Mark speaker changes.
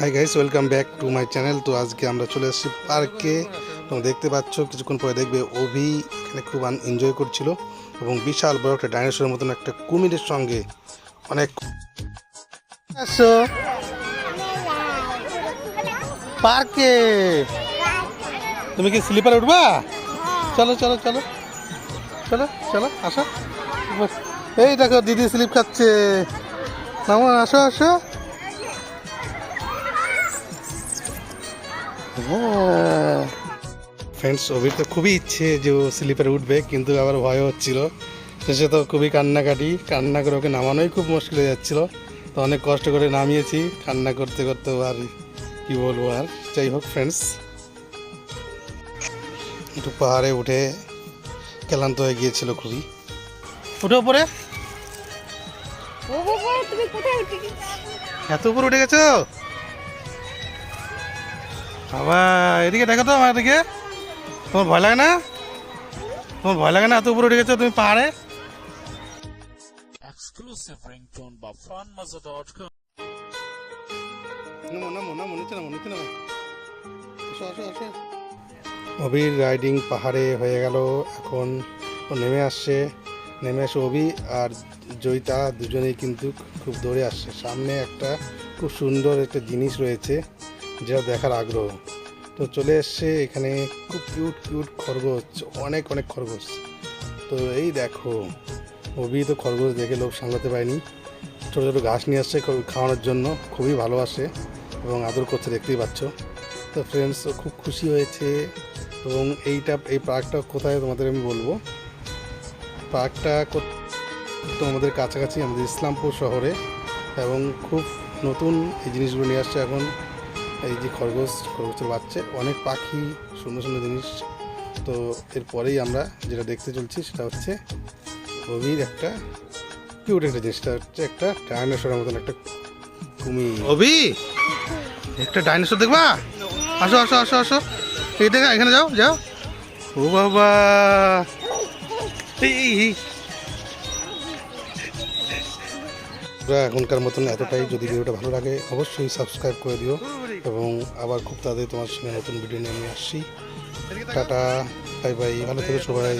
Speaker 1: Hi guys welcome back to my channel তো আজকে আমরা চলে এসেছি পার্কে। তোমরা দেখতে পাচ্ছ, কিছুক্ষণ পরে দেখবে অভি এখানে খুব এনজয় করছিল। এবং বিশাল বড় একটা ডাইনোসরের মতন একটা কুমিরের সঙ্গে অনেক পার্কে। তুমি কি স্লিপারে উঠবা? চলো চলো চলো। চলো চলো, আসো। এই দেখো, দিদি স্লিপ খাচ্ছে। আসো আসো। ফ্রেন্ডস অভির তো খুবই ইচ্ছে যে ও স্লিপারে উঠবে কিন্তু আবার ভয় হচ্ছিল। শেষে তো খুবই কান্নাকাটি। কান্না করে ওকে নামানোই খুব মুশকিল হয়ে যাচ্ছিল। তো অনেক কষ্ট করে নামিয়েছি। কান্না করতে করতে আর কি বলব আর। যাই হোক ফ্রেন্ডস একটু পাহাড়ে উঠে ক্লান্ত হয়ে গিয়েছিল খুবই। উঠে উপরে।
Speaker 2: ও বাবা তুমি কোথায় উঠে গেছো?
Speaker 1: এত উপরে উঠে গেছো? বাবা এদিকে দেখো তো আমার এদিকে তোমার ভয় লাগে না? তোমার ভয় লাগে না? এত উপরে উঠে গেছো তুমি পাহাড়ে?
Speaker 3: Exclusive ringtone by funmazza.com.
Speaker 1: নামো নামো নামো নিচে নামো নিচে নামো। আসো আসো আসো অবির রাইডিং পাহাড়ে হয়ে গেল। এখন ও নেমে আসছে। নেমে আসে অবি আর জয়িতা দুজনেই কিন্তু খুব দৌড়ে আসছে। সামনে একটা খুব সুন্দর একটা জিনিস রয়েছে। যেটা দেখার আগ্রহ। তো চলে এসছে এখানে খুব কিউট কিউট খরগোশ, অনেক অনেক খরগোশ। তো এই দেখো অবি তো খরগোশ দেখে লোক সামলাতে পারেনি। ছোটো ছোটো ঘাস নিয়ে আসছে খাওয়ানোর জন্য, খুবই ভালোবাসে এবং আদর করছে, দেখতেই পাচ্ছ। তো ফ্রেন্ডস খুব খুশি হয়েছে এবং এইটা, এই পার্কটা কোথায় তোমাদের আমি বলব? পার্কটা কো- তো আমাদের কাছাকাছি আমাদের ইসলামপুর শহরে এবং খুব নতুন এই জিনিসগুলো নিয়ে আসছে এখন। এই যে খরগোশ খরগোশের বাচ্চা অনেক পাখি সুন্দর সুন্দর জিনিস। তো এরপরেই আমরা যেটা দেখতে চলছি সেটা হচ্ছে গভীর একটা কিউট একটা জিনিসটা হচ্ছে একটা ডাইনোসরের মতন একটা কুমির অভি একটা ডাইনোসর দেখবা? আসো আসো আসো আসো। এই দেখা এখানে যাও যাও। ও বাবা। এই, এই। এখনকার মতন এতটাই যদি ভিডিওটা ভালো লাগে, অবশ্যই সাবস্ক্রাইব করে দিও এবং আবার খুব তাড়াতাড়ি তোমার সঙ্গে নতুন ভিডিও নিয়ে আমি আসছি টাটা বাই বাই ভালো থেকে সবাই